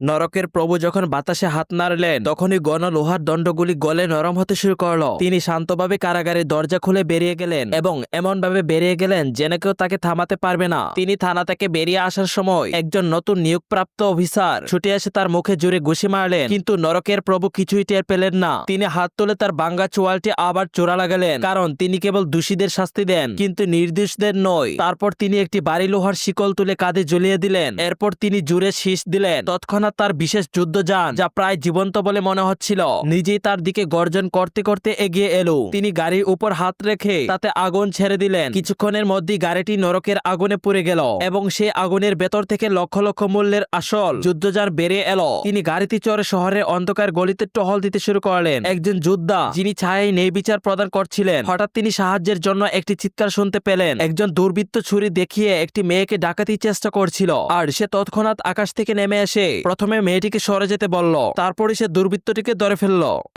নরকের প্রভু যখন বাতাসে হাত নাড়লেন, তখনই গণ লোহার দণ্ডগুলি গলে নরম হতে শুরু করল। তিনি শান্তভাবে কারাগারের দরজা খুলে বেরিয়ে গেলেন এবং এমন ভাবে বেরিয়ে গেলেন যেন কেউ তাকে থামাতে পারবে না। তিনি থানা থেকে বেরিয়ে আসার সময় একজন নতুন নিয়োগপ্রাপ্ত অফিসার ছুটে এসে তার মুখে জুড়ে ঘুষি মারলেন, কিন্তু নরকের প্রভু কিছুই টের পেলেন না। তিনি হাত তুলে তার বাঙ্গা চোয়ালটি আবার চোরা লাগালেন, কারণ তিনি কেবল দোষীদের শাস্তি দেন, কিন্তু নির্দোষদের নয়। তারপর তিনি একটি বাড়ি লোহার শিকল তুলে কাঁধে জ্বলিয়ে দিলেন, এরপর তিনি জুড়ে শীষ দিলেন। তৎক্ষণাৎ তার বিশেষ যুদ্ধ যান যা প্রায় জীবন্ত বলে মনে হচ্ছিল। নিজেই তার দিকে গর্জন করতে করতে এগিয়ে এলো। তিনি গাড়ির উপর হাত রেখে তাতে আগুন ছেড়ে দিলেন। কিছুক্ষণের মধ্যেই গাড়িটি নরকের আগুনে পুড়ে গেল এবং সেই আগুনের ভেতর থেকে লক্ষ লক্ষ মূল্যের আসল যুদ্ধযান বেরিয়ে এলো। তিনি গাড়িতে চড়ে শহরের অন্ধকার গলিতে টহল দিতে শুরু করলেন। একজন যোদ্ধা, যিনি ছায়ায় নেই বিচার প্রদান করছিলেন। হঠাৎ তিনি সাহায্যের জন্য একটি চিৎকার শুনতে পেলেন। একজন দুর্বৃত্ত ছুরি দেখিয়ে একটি মেয়েকে ডাকাতির চেষ্টা করছিল। আর সে তৎক্ষণাৎ আকাশ থেকে নেমে এসে প্রথমে মেয়েটিকে সরে যেতে বলল। তারপরে সে দুর্বৃত্তটিকে ধরে ফেলল।